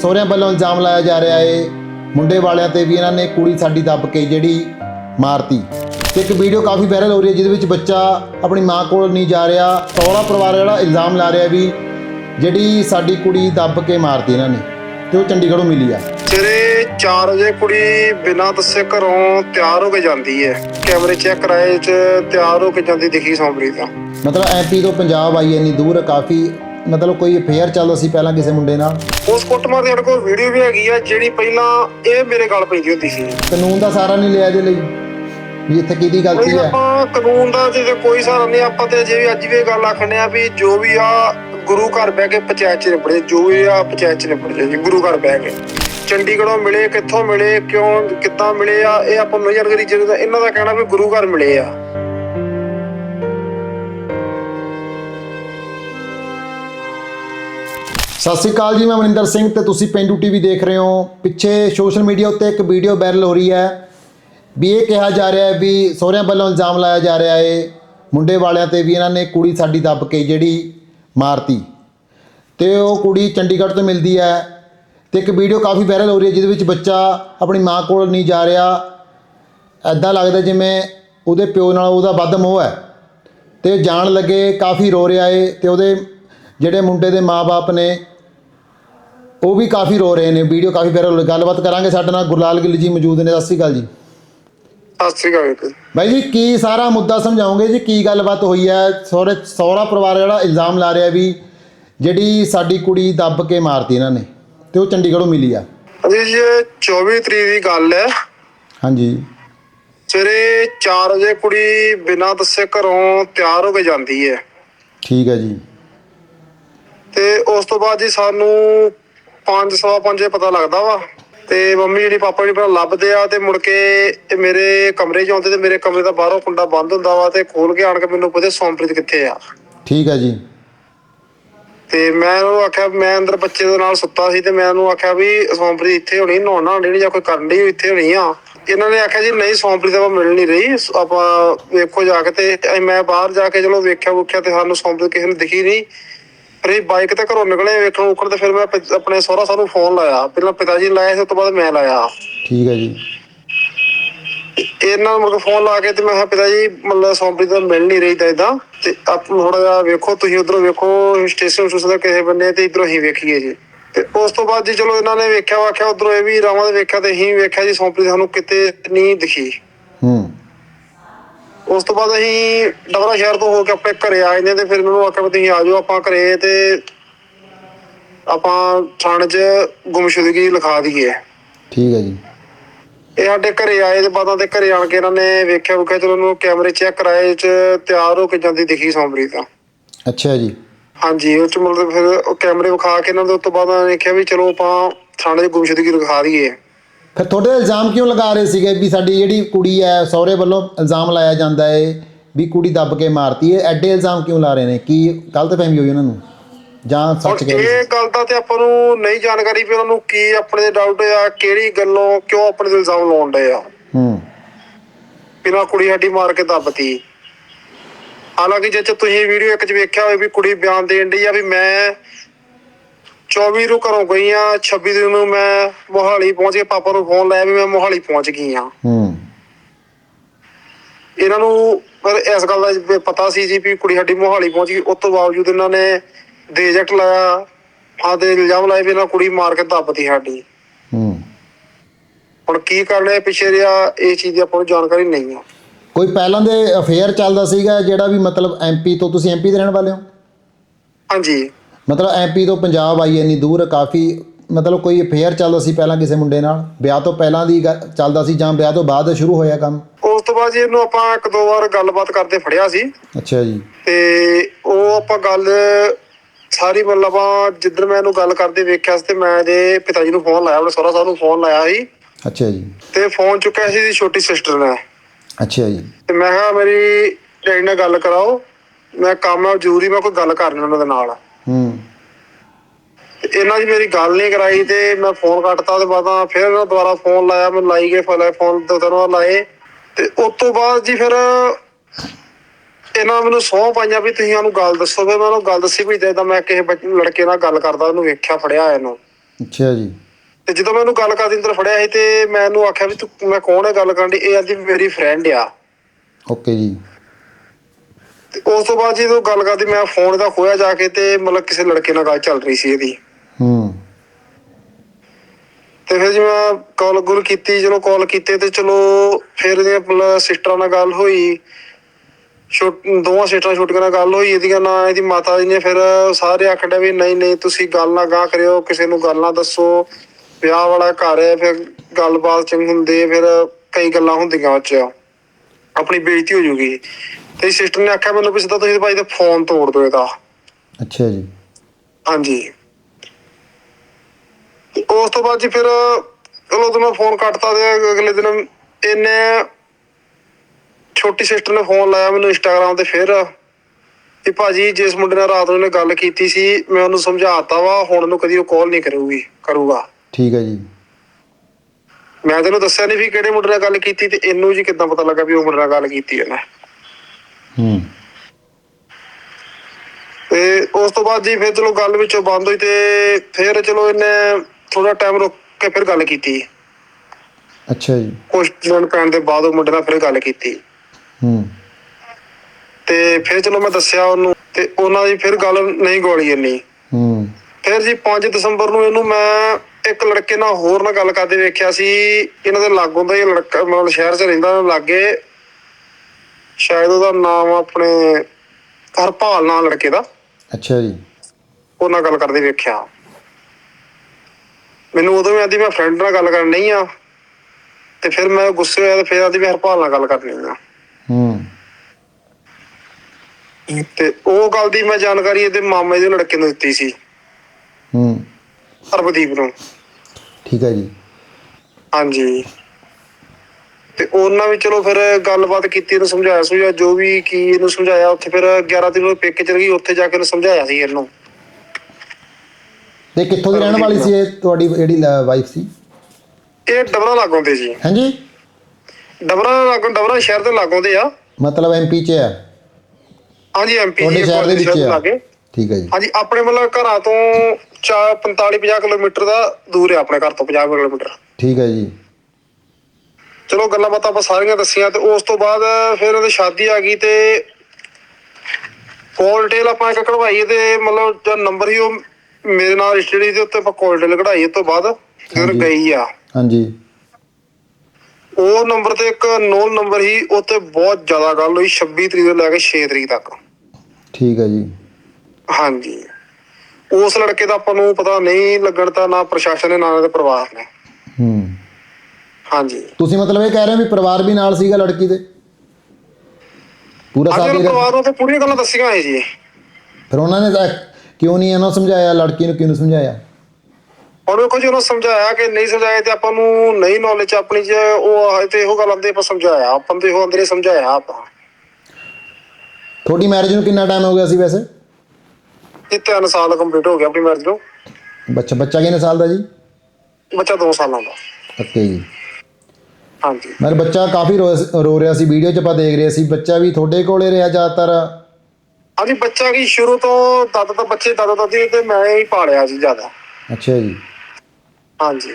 ਸਹੁਰਿਆਂ ਵੱਲੋਂ ਇਲਜ਼ਾਮ ਲਾਇਆ ਜਾ ਰਿਹਾ ਏ। ਮੁੰਡੇ ਵਾਲਿਆਂ ਤੇ ਵੀ ਇਹਨਾਂ ਨੇ ਕੁੜੀ ਸਾਡੀ ਦੱਬ ਕੇ ਜਿਹੜੀ ਮਾਰਤੀ। ਤੇ ਇੱਕ ਵੀਡੀਓ ਕਾਫੀ ਵਾਇਰਲ ਹੋ ਰਹੀ ਹੈ ਜਿਹਦੇ ਵਿੱਚ ਬੱਚਾ ਆਪਣੀ ਮਾਂ ਕੋਲ ਨਹੀਂ ਜਾ ਰਿਹਾ। ਸਹੁਰਾ ਪਰਿਵਾਰ ਜਿਹੜਾ ਇਲਜ਼ਾਮ ਲਾ ਰਿਹਾ ਵੀ ਜਿਹੜੀ ਸਾਡੀ ਕੁੜੀ ਦੱਬ ਕੇ ਮਾਰਤੀ ਇਹਨਾਂ ਨੇ ਤੇ ਉਹ ਚੰਡੀਗੜ੍ਹੋਂ ਮਿਲੀ ਆ। ਸਵੇਰੇ 4 ਵਜੇ ਕੁੜੀ ਬਿਨਾਂ ਦੱਸੇ ਘਰੋਂ ਤਿਆਰ ਹੋ ਕੇ ਜਾਂਦੀ ਹੈ। ਕੈਮਰੇ ਚੈੱਕ ਕਰਾਏ ਚ ਤਿਆਰ ਹੋ ਕੇ ਜਾਂਦੀ ਦਿਖੀ ਸੌਂਪਰੀ ਤਾਂ ਮਤਲਬ ਐਮਪੀ ਤੋਂ ਪੰਜਾਬ ਆਈ ਇੰਨੀ ਦੂਰ ਕਾਫੀ ਮਤਲਬ ਕੋਈ ਅਫੇਅਰ ਚੱਲਦਾ ਸੀ ਪਹਿਲਾਂ ਕਿਸੇ ਮੁੰਡੇ ਨਾਲ? ਉਸ ਕੁੱਟਮਾਰ ਦੀ ਸਾਡੇ ਕੋਲ ਵੀਡੀਓ ਵੀ ਹੈਗੀ ਆ ਜਿਹੜੀ ਪਹਿਲਾਂ ਇਹ ਮੇਰੇ ਗੱਲ ਪੈਂਦੀ ਹੁੰਦੀ ਸੀ। ਕਾਨੂੰਨ ਦਾ ਸਹਾਰਾ ਨਹੀਂ ਲਿਆ ਇਹਦੇ ਲਈ? ਵੀ ਇੱਥੇ ਕਿਹਦੀ ਗਲਤੀ ਹੈ? ਆਪਾਂ ਕਾਨੂੰਨ ਦਾ ਤੇ ਕੋਈ ਸਹਾਰਾ ਨਹੀਂ ਆਪਾਂ ਤੇ ਅਜੇ ਵੀ ਅੱਜ ਵੀ ਇਹ ਗੱਲ ਆਖਣੇ ਆ ਵੀ ਜੋ ਵੀ ਆ ਗੁਰੂ ਘਰ ਬਹਿ ਕੇ ਪੰਚਾਇਤ ਚ ਨਿਬੜੇ ਜੋ ਵੀ ਆ ਪੰਚਾਇਤ ਚ ਨਿਬੜ ਜੀ ਗੁਰੂ ਘਰ ਬਹਿ ਕੇ। ਚੰਡੀਗੜ੍ਹੋਂ ਮਿਲੇ ਕਿੱਥੋਂ ਮਿਲੇ ਕਿਉਂ ਕਿੱਦਾਂ ਮਿਲੇ ਆ ਇਹ ਆਪਾਂ ਨਹੀਂ ਜਾਣਕਾਰੀ ਚਾਹੀਦਾ ਇਹਨਾਂ ਦਾ ਕਹਿਣਾ ਵੀ ਗੁਰੂ ਘਰ ਮਿਲੇ ਆ। ਸਤਿ ਸ਼੍ਰੀ ਅਕਾਲ ਜੀ, ਮੈਂ ਮਨਿੰਦਰ ਸਿੰਘ ਤੇ ਤੁਸੀਂ ਪੈਂਡੂ ਟੀਵੀ ਦੇਖ ਰਹੇ ਹੋ। ਪਿੱਛੇ ਸੋਸ਼ਲ ਮੀਡੀਆ ਉੱਤੇ ਇੱਕ ਵੀਡੀਓ ਵਾਇਰਲ ਹੋ ਰਹੀ ਹੈ। ਵੀ ਇਹ ਕਿਹਾ ਜਾ ਰਿਹਾ ਹੈ ਵੀ ਸਹੁਰਿਆਂ ਵੱਲੋਂ ਇਲਜ਼ਾਮ ਲਾਇਆ ਜਾ ਰਿਹਾ ਹੈ। ਮੁੰਡੇ ਵਾਲਿਆਂ ਤੇ ਵੀ ਇਹਨਾਂ ਨੇ ਕੁੜੀ ਸਾਡੀ ਦੱਬ ਕੇ ਜਿਹੜੀ ਮਾਰਤੀ। ਤੇ ਉਹ ਕੁੜੀ ਚੰਡੀਗੜ੍ਹ ਤੋਂ ਮਿਲਦੀ ਹੈ ਤੇ ਇੱਕ ਵੀਡੀਓ ਕਾਫੀ ਵਾਇਰਲ ਹੋ ਰਹੀ ਹੈ, ਜਿਹਦੇ ਵਿੱਚ ਬੱਚਾ ਆਪਣੀ ਮਾਂ ਕੋਲ ਨਹੀਂ ਜਾ ਰਿਹਾ। ਐਦਾਂ ਲੱਗਦਾ ਜਿਵੇਂ ਉਹਦੇ ਪਿਓ ਨਾਲ ਉਹਦਾ ਵੱਧ ਮੋਹ ਹੈ। ਤੇ ਜਾਣ ਲੱਗੇ ਕਾਫੀ ਰੋ ਰਿਹਾ ਏ ਤੇ ਉਹਦੇ ਜਿਹੜੇ ਮੁੰਡੇ ਦੇ ਮਾਪੇ ਨੇ ਉਹ ਵੀ ਕਾਫੀ ਰੋ ਰਹੇ ਨੇ ਵੀਡੀਓ ਕਾਫੀ ਵਾਇਰਲ ਗੱਲਬਾਤ ਕਰਾਂਗੇ ਸਾਡੇ ਨਾਲ ਗੁਰਲਾਲ ਗਿੱਲ ਜੀ ਮੌਜੂਦ ਨੇ ਸਤਿ ਸ਼੍ਰੀ ਅਕਾਲ ਜੀ। ਸਤਿ ਸ੍ਰੀ ਅਕਾਲ ਜੀ। ਬਾਈ ਜੀ ਕੀ ਸਾਰਾ ਮੁੱਦਾ ਸਮਝਾਓਗੇ ਜੀ ਕੀ ਗੱਲਬਾਤ ਹੋਈ ਹੈ? ਸਹੁਰੇ ਸਹੁਰਾ ਪਰਿਵਾਰ ਜਿਹੜਾ ਇਲਜ਼ਾਮ ਲਾ ਰਿਹਾ ਵੀ ਜਿਹੜੀ ਸਾਡੀ ਕੁੜੀ ਦੱਬ ਕੇ ਮਾਰਤੀ ਇਹਨਾਂ ਨੇ ਤੇ ਉਹ ਚੰਡੀਗੜ੍ਹੋਂ ਮਿਲੀ ਆ। ਅਜੀ ਜੀ 24 ਤਰੀਕ ਦੀ ਗੱਲ ਹੈ। ਹਾਂਜੀ। ਸਵੇਰੇ 4 ਵਜੇ ਕੁੜੀ ਬਿਨਾਂ ਦੱਸੇ ਘਰੋਂ ਤਿਆਰ ਹੋ ਕੇ ਜਾਂਦੀ ਹੈ। ਠੀਕ ਹੈ ਜੀ। ਤੇ ਉਸ ਤੋਂ ਬਾਅਦ ਜੀ ਸਾਨੂੰ 5 ਸਵਾ 5 ਪਤਾ ਲੱਗਦਾ ਵਾ। ਤੇ ਮੰਮੀ ਜਿਹੜੀ ਪਾਪਾ ਜੀ ਪਹਿਲਾਂ ਲੱਭਦੇ ਆ ਤੇ ਮੁੜ ਕੇ ਇਹ ਮੇਰੇ ਕਮਰੇ 'ਚ ਆਉਂਦੇ ਤੇ ਮੇਰੇ ਕਮਰੇ ਦਾ ਬਾਹਰੋਂ ਕੁੰਡਾ ਬੰਦ ਹੁੰਦਾ ਵਾ ਤੇ ਖੋਲ ਕੇ ਆਣ ਕੇ ਮੈਨੂੰ ਪੁੱਛਦੇ ਸੋਮਪ੍ਰੀਤ ਕਿੱਥੇ ਆ। ਠੀਕ ਹੈ ਜੀ। ਤੇ ਮੈਂ ਉਹਨੂੰ ਆਖਿਆ ਮੈਂ ਅੰਦਰ ਬੱਚੇ ਦੇ ਨਾਲ ਸੁੱਤਾ ਸੀ ਤੇ ਮੈਂ ਉਹਨੂੰ ਆਖਿਆ ਵੀ ਸੋਮਪ੍ਰੀਤ ਇੱਥੇ ਹੋਣੀ ਨਹਾਉਣਾ ਨਹੀਂ ਜਾਂ ਕੋਈ ਕਰਨ ਦੀ ਇੱਥੇ ਹੋਣੀ ਆ। ਇਹਨਾਂ ਨੇ ਆਖਿਆ ਜੀ ਨਹੀਂ ਸੋਮਪ੍ਰੀਤ ਆਪਾਂ ਮਿਲ ਨਹੀਂ ਰਹੀ ਆਪਾਂ ਵੇਖੋ ਜਾ ਕੇ ਤੇ ਮੈਂ ਬਾਹਰ ਜਾ ਕੇ ਚਲੋ ਵੇਖਿਆ ਵੁਖਿਆ ਤੇ ਸਾਨੂੰ ਸੋਮਪ੍ਰੀਤ ਕਿਸੇ ਨੂੰ ਦਿਖੀ ਨਹੀਂ। ਫਿਰ ਬਾਈਕ ਤੇ ਘਰੋਂ ਨਿਕਲੇ ਵੇਖਣ ਉੱਕਰ ਤੇ ਫਿਰ ਮੈਂ ਪ- ਆਪਣੇ ਸਹੁਰਾ ਸਾਹਿਬ ਨੂੰ ਫੋਨ ਲਾਇਆ। ਪਹਿਲਾਂ ਪਿਤਾ ਜੀ ਨੂੰ ਲਾਇਆ ਸੀ ਉਸ ਤੋਂ ਬਾਅਦ ਮੈਂ ਲਾਇਆ। ਠੀਕ ਹੈ ਜੀ। ਇਹਨਾਂ ਨੂੰ ਕੇ ਫੋਨ ਲਾ ਕੇ ਤੇ ਮੈਂ ਕਿਹਾ ਪਿਤਾ ਜੀ ਮਤਲਬ ਸੌਂਪਰੀ ਤਾਂ ਮਿਲ ਨਹੀਂ ਰਹੀ ਤਾਂ ਇਦਾਂ ਤੇ ਆਪ ਥੋੜਾ ਜਿਹਾ ਵੇਖੋ ਤੁਸੀਂ ਉਧਰੋਂ ਵੇਖੋ ਸਟੇਸ਼ਨ ਸਟੇਸ਼ਨ ਦਾ ਕਿਸੇ ਬੰਨੇ ਤੇ ਇਧਰੋਂ ਹੀ ਵੇਖੀਏ ਜੀ। ਤੇ ਉਸ ਤੋਂ ਬਾਅਦ ਜੀ ਚਲੋ ਇਹਨਾਂ ਨੇ ਵੇਖਿਆ ਵਾਖਿਆ ਉਧਰੋਂ ਇਹ ਵੀ ਰਾਵਾਂ ਦੇ ਵੇਖਿਆ ਤੇ ਅਸੀਂ ਵੇਖਿਆ ਜੀ ਸੌਂਪਰੀ ਸਾਨੂੰ ਕਿਤੇ ਨਹੀਂ ਦਿਖੀ। ਉਸ ਤੋਂ ਬਾਅਦ ਅਸੀਂ ਡਬਰਾ ਸ਼ਹਿਰ ਤੋਂ ਹੋ ਕੇ ਆਪਣੇ ਘਰੇ ਆ ਜਾਂਦੇ ਤੇ ਫਿਰ ਮੈਨੂੰ ਆਖਿਆ ਵੀ ਤੁਸੀਂ ਆ ਜਾਓ ਆਪਾਂ ਘਰੇ ਤੇ ਆਪਾਂ ਥਾਣੇ 'ਚ ਗੁੰਮਸ਼ੁਦਗੀ ਲਿਖਾ ਦਈਏ। ਠੀਕ ਹੈ ਜੀ। ਇਹ ਸਾਡੇ ਘਰੇ ਆਏ ਤੇ ਬਾਦਾਂ ਦੇ ਘਰੇ ਆਣ ਕੇ ਇਹਨਾਂ ਨੇ ਵੇਖਿਆ ਵੁਖਿਆ ਚਲੋ ਉਹਨੂੰ ਕੈਮਰੇ ਚੈੱਕ ਕਰਾਏ ਚ ਤਿਆਰ ਹੋ ਕੇ ਜਾਂਦੀ ਦਿਖੀ ਸੌਂਬਰੀ ਤਾਂ। ਅੱਛਾ ਜੀ। ਹਾਂਜੀ ਉਹ ਚ ਮਤਲਬ ਫਿਰ ਉਹ ਕੈਮਰੇ ਵਿਖਾ ਕੇ ਇਹਨਾਂ ਦੇ ਉਸ ਤੋਂ ਬਾਅਦ ਨੇ ਕਿਹਾ ਵੀ ਚਲੋ ਆਪਾਂ ਥਾਣੇ 'ਚ ਗੁੰਮਸ਼ੁਦਗੀ ਲਿਖਾ ਦਈਏ। ਫਿਰ ਤੁਹਾਡੇ ਇਲਜ਼ਾਮ ਕਿਉਂ ਲਗਾ ਰਹੇ ਸੀਗੇ ਵੀ ਸਾਡੀ ਜਿਹੜੀ ਕੁੜੀ ਹੈ ਸਹੁਰੇ ਵੱਲੋਂ ਇਲਜ਼ਾਮ ਲਾਇਆ ਜਾਂਦਾ ਹੈ ਵੀ ਕੁੜੀ ਦੱਬ ਕੇ ਮਾਰਤੀ ਹੈ ਐਡੇ ਇਲਜ਼ਾਮ ਕਿਉਂ ਲਾ ਰਹੇ ਨੇ? ਕੀ ਗਲਤ ਫਹਿਮੀ ਹੋਈ ਉਹਨਾਂ ਨੂੰ? ਜਾਂ ਸੱਚ ਕਹਿ ਰਹੇ ਇਹ ਗੱਲ ਦਾ ਤੇ ਆਪਾਂ ਨੂੰ ਨਹੀਂ ਜਾਣਕਾਰੀ ਵੀ ਉਹਨਾਂ ਨੂੰ ਕੀ ਆਪਣੇ ਦੇ ਡਾਊਟ ਆ ਕਿਹੜੀ ਗੱਲੋਂ ਕਿਉਂ ਆਪਣੇ ਤੇ ਇਲਜ਼ਾਮ ਲਾਉਣ ਡਏ ਆ। ਹੂੰ। ਬਿਨਾਂ ਕੁੜੀ ਸਾਡੀ ਮਾਰ ਕੇ ਦੱਬਤੀ। ਹਾਲਾਂਕਿ ਜੇ ਤੁਸੀਂ ਵੀਡੀਓ ਇੱਕ ਚ ਵੇਖਿਆ ਹੋਵੇ ਵੀ ਕੁੜੀ ਬਿਆਨ ਦੇਣ ਡਈ ਆ ਵੀ ਮੈਂ 24 ਨੂੰ ਘਰੋਂ ਗਈ ਆ 26 ਦਿਨ ਨੂੰ ਮੈਂ ਮੋਹਾਲੀ ਪਹੁੰਚ ਕੇ ਪਾਪਾ ਨੂੰ ਫੋਨ ਲਾਇਆ ਵੀ ਮੈਂ ਮੋਹਾਲੀ ਪਹੁੰਚ ਗਈ ਆ। ਹੂੰ। ਇਹਨਾਂ ਨੂੰ ਪਰ ਇਸ ਗੱਲ ਦਾ ਪਤਾ ਸੀ ਜੀ ਵੀ ਕੁੜੀ ਸਾਡੀ ਮੋਹਾਲੀ ਪਹੁੰਚ ਗਈ। ਉਸ ਤੋਂ ਬਾਵਜੂਦ ਇਹਨਾਂ ਨੇ ਦੇਜੈਕਟ ਲਾਇਆ ਆ ਦੇ ਇਲਜ਼ਾਮ ਲਾਏ ਵੀ ਇਹਨਾਂ ਕੁੜੀ ਮਾਰ ਕੇ ਦੱਬਤੀ ਸਾਡੀ। ਹੂੰ। ਹੁਣ ਕੀ ਕਰਨਾ ਹੈ ਪਿੱਛੇ ਰਿਹਾ ਇਹ ਚੀਜ਼ ਦੀ ਆਪਾਂ ਨੂੰ ਜਾਣਕਾਰੀ ਨਹੀਂ ਆ। ਕੋਈ ਪਹਿਲਾਂ ਦੇ ਅਫੇਅਰ ਚੱਲਦਾ ਸੀਗਾ ਜਿਹੜਾ ਵੀ ਮਤਲਬ ਐਮਪੀ ਤੋਂ ਤੁਸੀਂ ਐਮਪੀ ਦੇ ਰਹਿਣ ਵਾਲੇ ਹੋ? ਹਾਂਜੀ। ਮਤਲਬ ਐਮਪੀ ਤੋਂ ਪੰਜਾਬ ਆਈ ਇੰਨੀ ਦੂਰ ਕਾਫੀ ਮਤਲਬ ਕੋਈ ਅਫੇਅਰ ਚੱਲਦਾ ਸੀ ਪਹਿਲਾਂ ਕਿਸੇ ਮੁੰਡੇ ਨਾਲ? ਵਿਆਹ ਤੋਂ ਪਹਿਲਾਂ ਦੀ ਚੱਲਦਾ ਸੀ ਜਾਂ ਵਿਆਹ ਤੋਂ ਬਾਅਦ ਸ਼ੁਰੂ ਹੋਇਆ ਕੰਮ? ਉਸ ਤੋਂ ਬਾਅਦ ਜੀ ਇਹਨੂੰ ਆਪਾਂ ਇੱਕ ਦੋ ਵਾਰ ਗੱਲਬਾਤ ਕਰਦੇ ਫੜਿਆ ਸੀ। ਅੱਛਾ ਜੀ। ਤੇ ਉਹ ਆਪਾਂ ਗੱਲ ਸਾਰੀ ਮਤਲਬ ਜਿੱਦਣ ਮੈਂ ਇਹਨੂੰ ਗੱਲ ਕਰਦੇ ਵੇਖਿਆ ਸੀ ਤੇ ਮੈਂ ਇਹਦੇ ਪਿਤਾ ਜੀ ਨੂੰ ਫੋਨ ਲਾਇਆ ਆਪਣੇ ਸਹੁਰਾ ਸਾਹਿਬ ਨੂੰ ਫੋਨ ਲਾਇਆ ਸੀ। ਅੱਛਾ ਜੀ। ਤੇ ਫੋਨ ਚੁੱਕਿਆ ਸੀ ਇਹਦੀ ਛੋਟੀ ਸਿਸਟਰ ਨੇ। ਅੱਛਾ ਜੀ। ਤੇ ਮੈਂ ਕਿਹਾ ਮੇਰੀ ਡੈਡੀ ਨਾਲ ਗੱਲ ਕਰਾਓ ਮੈਂ ਕੰਮ ਹੈ ਜ਼ਰੂਰੀ ਮੈਂ ਕੋਈ ਗੱਲ ਕਰਨੀ ਉਹਨਾਂ ਦੇ ਨਾਲ। ਹੂੰ। ਤੇ ਇਹਨਾਂ ਦੀ ਮੇਰੀ ਗੱਲ ਨਹੀਂ ਕਰਾਈ ਤੇ ਮੈਂ ਫੋਨ ਕੱਟਤਾ ਤੇ ਬਾਅਦਾਂ ਫਿਰ ਇਹਨਾਂ ਦੁਬਾਰਾ ਫੋਨ ਲਾਇਆ ਮੈਂ ਲਾਈ ਗਏ ਫੋਨ ਫੋਨ ਦੋ ਤਿੰਨ ਵਾਰ ਲਾਏ। ਤੇ ਉਸ ਤੋਂ ਬਾਅਦ ਜੀ ਫਿਰ ਇਹਨਾਂ ਮੈਨੂੰ ਸਹੁੰ ਪਾਈਆਂ ਵੀ ਤੁਸੀਂ ਸਾਨੂੰ ਗੱਲ ਦੱਸੋ ਫਿਰ ਮੈਂ ਉਹਨੂੰ ਗੱਲ ਦੱਸੀ ਵੀ ਇਦਾਂ ਮੈਂ ਕਿਸੇ ਬੱਚ- ਲੜਕੇ ਨਾਲ ਗੱਲ ਕਰਦਾ ਉਹਨੂੰ ਵੇਖਿਆ ਫੜਿਆ ਇਹਨੂੰ। ਅੱਛਾ ਜੀ। ਤੇ ਜਦੋਂ ਮੈਂ ਉਹਨੂੰ ਗੱਲ ਕਰਦੀ ਅੰਦਰ ਫੜਿਆ ਸੀ ਤੇ ਮੈਂ ਉਹਨੂੰ ਆਖਿਆ ਵੀ ਤੂੰ ਮੈਂ ਕੌਣ ਹੈ ਗੱਲ ਕਰਨ ਦੀ? ਇਹ ਵੀ ਮੇਰੀ ਫਰੈਂਡ ਆ। ਓਕੇ ਜੀ। ਤੇ ਉਸ ਤੋਂ ਬਾਅਦ ਜਦੋਂ ਗੱਲ ਕਰਦੀ ਮੈਂ ਫੋਨ ਦਾ ਖੋਇਆ ਜਾ ਕੇ ਤੇ ਮਤਲਬ ਕਿਸੇ ਲੜਕੇ ਨਾਲ ਗੱਲ ਚੱਲ ਰਹੀ ਸੀ ਇਹਦੀ। ਹੂੰ। ਤੇ ਫਿਰ ਜਿਵੇਂ ਕਾਲ ਗੁਲ ਕੀਤੀ ਚਲੋ ਕਾਲ ਕੀਤੇ ਤੇ ਚਲੋ ਫਿਰ ਇਹਦੀਆਂ ਮਤਲਬ ਸਿਸਟਰਾਂ ਨਾਲ ਗੱਲ ਹੋਈ। ਛੋਟ ਦੋਵਾਂ ਸਿਸਟਰਾਂ ਛੋਟੀਆਂ ਨਾਲ ਗੱਲ ਹੋਈ ਇਹਦੀਆਂ ਨਾ ਇਹਦੀ ਮਾਤਾ ਜੀ ਨੇ ਫਿਰ ਸਾਰੇ ਆਖਣ ਵੀ ਨਹੀਂ ਨਹੀਂ ਤੁਸੀਂ ਗੱਲ ਨਾ ਗਾਹ ਕਰਿਓ ਕਿਸੇ ਨੂੰ ਗੱਲ ਨਾ ਦੱਸੋ। ਵਿਆਹ ਵਾਲਾ ਘਰ ਹੈ ਫਿਰ ਗੱਲਬਾਤ ਚੰਗ ਹੁੰਦੇ ਫਿਰ ਕਈ ਗੱਲਾਂ ਹੁੰਦੀਆਂ ਉਹ 'ਚ ਆਪਣੀ ਬੇਇੱਜ਼ਤੀ ਹੋ ਜੂਗੀ। ਤੇ ਸਿਸਟਰ ਨੇ ਆਖਿਆ ਮੈਨੂੰ ਵੀ ਸਿੱਧਾ ਤੁਸੀਂ ਭਾਈ ਦਾ ਫੋਨ ਤੋੜ ਦਿਓ ਇਹਦਾ। ਅੱਛਾ ਜੀ। ਹਾਂਜੀ। ਤੇ ਉਸ ਤੋਂ ਬਾਅਦ ਜੀ ਫਿਰ ਚਲੋ ਮੈਂ ਫੋਨ ਕੱਟਤਾ ਤੇ ਅਗਲੇ ਦਿਨ ਇਹਨੇ ਛੋਟੀ ਸਿਸਟਰ ਨੇ ਫੋਨ ਲਾਇਆ ਮੈਨੂੰ ਇੰਸਟਾਗ੍ਰਾਮ ਤੇ ਫਿਰ ਕਿ ਭਾਜੀ ਜਿਸ ਮੁੰਡੇ ਨਾਲ ਰਾਤ ਨੂੰ ਇਹਨੇ ਗੱਲ ਕੀਤੀ ਸੀ ਮੈਂ ਉਹਨੂੰ ਸਮਝਾਤਾ ਵਾ ਹੁਣ ਉਹਨੂੰ ਕਦੀ ਉਹ ਕਾਲ ਨਹੀਂ ਕਰੂਗੀ ਕਰੂਗਾ। ਠੀਕ ਹੈ ਜੀ। ਮੈਂ ਤੈਨੂੰ ਦੱਸਿਆ ਨਹੀਂ ਵੀ ਕਿਹੜੇ ਮੁੰਡੇ ਨਾਲ ਗੱਲ ਕੀਤੀ ਤੇ ਇਹਨੂੰ ਜੀ ਕਿੱਦਾਂ ਪਤਾ ਲੱਗਾ ਵੀ ਉਹ ਮੁੰਡੇ ਨਾਲ ਗੱਲ ਕੀਤੀ ਇਹਨੇ। ਹੂੰ। ਤੇ ਉਸ ਤੋਂ ਬਾਅਦ ਜੀ ਫਿਰ ਚਲੋ ਗੱਲ ਵਿੱਚੋਂ ਬੰਦ ਹੋਈ ਤੇ ਫਿਰ ਚਲੋ ਇਹਨੇ ਥੋੜਾ ਟਾਈਮ ਰੁਕ ਕੇ ਫਿਰ ਗੱਲ ਕੀਤੀ। ਅੱਛਾ ਜੀ। ਕੁਝ ਦਿਨ ਪੈਣ ਦੇ ਬਾਅਦ ਉਹ ਮੁੰਡੇ ਨਾਲ ਫਿਰ ਗੱਲ ਕੀਤੀ। ਹੂੰ। ਤੇ ਫਿਰ ਚਲੋ ਮੈਂ ਦੱਸਿਆ ਉਹਨੂੰ ਤੇ ਉਹਨਾਂ ਦੀ ਫਿਰ ਗੱਲ ਨਹੀਂ ਗੋਲੀ ਇੰਨੀ। ਹੂੰ। ਫਿਰ ਜੀ 5 ਦਸੰਬਰ ਨੂੰ ਇਹਨੂੰ ਮੈਂ ਇੱਕ ਲੜਕੇ ਨਾਲ ਹੋਰ ਨਾਲ ਗੱਲ ਕਰਦੇ ਵੇਖਿਆ ਸੀ। ਇਹਨਾਂ ਦੇ ਲਾਗੋਂ ਦਾ ਹੀ ਲੜਕਾ ਮਤਲਬ ਸ਼ਹਿਰ 'ਚ ਰਹਿੰਦਾ ਲਾਗੇ ਸ਼ਾਇਦ ਉਹਦਾ ਨਾਮ ਆਪਣੇ ਹਰਪਾਲ ਨਾਂ ਲੜਕੇ ਦਾ। ਅੱਛਾ ਜੀ। ਉਹ ਨਾਲ ਗੱਲ ਕਰਦੇ ਵੇਖਿਆ। ਮੈਨੂੰ ਉਦੋਂ ਵੀ ਆਦੀ ਮੈਂ ਫਰੈਂਡ ਨਾਲ ਗੱਲ ਕਰਨ ਨਹੀਂ ਆ। ਤੇ ਫਿਰ ਮੈਂ ਗੁੱਸੇ ਹੋਇਆ ਤੇ ਫਿਰ ਆਦੀ ਮੈਂ ਹਰਪਾਲ ਨਾਲ ਗੱਲ ਕਰਨੀ ਆ। ਹੂੰ। ਤੇ ਉਹ ਗੱਲ ਦੀ ਮੈਂ ਜਾਣਕਾਰੀ ਇਹਦੇ ਮਾਮੇ ਦੇ ਲੜਕੇ ਨੂੰ ਦਿੱਤੀ ਸੀ। ਹੂੰ। ਹਰਬਦੀਪ ਨੂੰ। ਠੀਕ ਹੈ ਜੀ। ਹਾਂਜੀ। ਤੇ ਉਹਨਾਂ ਵੀ ਚਲੋ ਫਿਰ ਗੱਲਬਾਤ ਕੀਤੀ ਇਹਨੂੰ ਸਮਝਾਇਆ ਸੁਝਾਇਆ ਜੋ ਵੀ ਕੀ ਇਹਨੂੰ ਸਮਝਾਇਆ ਉੱਥੇ ਫਿਰ 11 ਦਿਨ ਉਹ ਪੇਕੇ ਚਲ ਗਈ ਉੱਥੇ ਜਾ ਕੇ ਇਹਨੂੰ ਸਮਝਾਇਆ ਸੀ ਇਹਨੂੰ। ਤੇ ਕਿੱਥੋਂ ਦੀ ਰਹਿਣ ਵਾਲੀ ਸੀ ਇਹ ਤੁਹਾਡੀ ਜਿਹੜੀ ਵਾਈਫ ਸੀ? ਇਹ ਡਬਰਾ ਲਾਗੋਂ ਦੇ ਜੀ। ਹਾਂਜੀ? ਡਬਰਾ ਲਾਗੋਂ ਡਬਰਾ ਸ਼ਹਿਰ ਦੇ ਲਾਗੋਂ ਦੇ ਆ। ਮਤਲਬ ਐਮਪੀ ਚ ਹੈ ਹਾਂਜੀ ਐਮਪੀ ਤੁਹਾਡੇ ਸ਼ਹਿਰ ਦੇ ਵਿੱਚ ਲਾਗੇ। ਠੀਕ ਹੈ ਜੀ। ਹਾਂਜੀ ਆਪਣੇ ਮਤਲਬ ਘਰਾਂ ਤੋਂ 45 50 ਕਿਲੋਮੀਟਰ ਦਾ ਦੂਰ ਹੈ ਆਪਣੇ ਘਰ ਤੋਂ 50 ਕਿਲੋਮੀਟਰ। ਠੀਕ ਹੈ ਜੀ। ਚਲੋ ਗੱਲਾਂ ਬਾਤਾਂ ਆਪਾਂ ਸਾਰੀਆਂ ਦੱਸੀਆਂ ਤੇ ਉਸ ਤੋਂ ਬਾਅਦ ਫਿਰ ਉਹਦੀ ਸ਼ਾਦੀ ਆ ਗਈ ਤੇ ਕਾਲ ਡਿਟੇਲ ਆਪਾਂ ਇੱਕ ਕਢਵਾਈ ਤੇ ਮਤਲਬ ਜੋ ਨੰਬਰ ਹੀ ਉਹ ਮੇਰੇ ਨਾਲ ਰਜਿਸਟਰੀ ਦੇ ਉੱਤੇ ਆਪਾਂ ਕਾਲ ਡਿਟੇਲ ਕਢਾਈ ਤੋਂ ਬਾਅਦ ਜਦੋਂ। ਗਈ ਆ। ਹਾਂਜੀ। ਉਹ ਨੰਬਰ ਤੇ ਇੱਕ ਨੋਨ ਨੰਬਰ ਹੀ ਉੱਤੇ ਬਹੁਤ ਜ਼ਿਆਦਾ ਗੱਲ ਹੋਈ 26 ਤਰੀਕ ਤੋਂ ਲੈ ਕੇ 6 ਤਰੀਕ ਤੱਕ। ਠੀਕ ਹੈ ਜੀ। ਹਾਂਜੀ। ਉਸ ਲੜਕੇ ਦਾ ਆਪਾਂ ਨੂੰ ਪਤਾ ਨਹੀਂ ਲੱਗਣ ਤਾਂ ਨਾ ਪ੍ਰਸ਼ਾਸਨ ਨੇ ਨਾ ਇਹਦੇ ਪਰਿਵਾਰ ਨੇ। ਹੂੰ। ਹਾਂਜੀ। ਤੁਸੀਂ ਮਤਲਬ ਇਹ ਕਹਿ ਰਹੇ ਹੋ ਵੀ ਪਰਿਵਾਰ ਵੀ ਨਾਲ ਸੀਗਾ ਲੜਕੀ ਦੇ? ਪੂਰਾ ਅੱਜ ਸਾਥ ਉਹਨੂੰ ਦੇ ਰਿਹਾ? ਪਰਿਵਾਰ ਨੂੰ ਤੇ ਪੂਰੀਆਂ ਗੱਲਾਂ ਦੱਸੀਆਂ ਹੈ ਜੀ ਫਿਰ ਉਹਨਾਂ ਨੇ ਤਾਂ ਕਿਉਂ ਨਹੀਂ ਇਹਨੂੰ ਸਮਝਾਇਆ ਲੜਕੀ ਨੂੰ ਕਿਉਂ ਨਹੀਂ ਸਮਝਾਇਆ? ਹੁਣ ਜੀ ਉਹਨੂੰ ਸਮਝਾਇਆ ਕਿ ਨਹੀਂ ਸਮਝਾਇਆ ਤੇ ਆਪਾਂ ਨੂੰ ਨਹੀਂ ਨੌਲੇਜ ਆਪਣੀ ਚ ਉਹ ਤੇ ਇਹੋ ਗੱਲ ਆਂਦੇ ਆਪਾਂ ਸਮਝਾਇਆ। ਆਪਾਂ ਨੂੰ ਤੇ ਇਹੋ ਅੰਦਰੇ ਸਮਝਾਇਆ ਆਪਾਂ। ਤੁਹਾਡੀ ਮੈਰਿਜ ਨੂੰ ਕਿੰਨਾ ਟਾਈਮ ਹੋ ਗਿਆ ਸੀ ਵੈਸੇ? ਇਹ ਤਿੰਨ ਸਾਲ ਕੰਪਲੀਟ ਹੋ ਗਿਆ ਆਪਣੀ ਮੈਰਿਜ ਨੂੰ। ਬੱਚਾ ਬੱਚਾ ਕਿੰਨੇ ਸਾਲ ਦਾ ਜੀ? ਬੱਚਾ 2 ਸਾਲਾਂ ਦਾ। ਓਕੇ ਜੀ। ਹਾਂਜੀ। ਮੇਰੇ ਬੱਚਾ ਕਾਫੀ ਰੋ ਰੋ ਰਿਹਾ ਸੀ ਵੀਡੀਓ 'ਚ ਆਪਾਂ ਦੇਖ ਰਹੇ ਸੀ। ਬੱਚਾ ਵੀ ਤੁਹਾਡੇ ਕੋਲੇ ਰਿਹਾ ਜ਼ਿਆਦਾਤਰ? ਹਾਂਜੀ ਬੱਚਾ ਕੀ ਸ਼ੁਰੂ ਤੋਂ ਦਾਦਾ ਤਾਂ ਬੱਚੇ ਦਾਦਾ ਦਾਦੀ ਤੇ ਮੈਂ ਹੀ ਪਾਲਿਆ ਸੀ ਜ਼ਿਆਦਾ। ਅੱਛਾ ਜੀ। ਹਾਂਜੀ।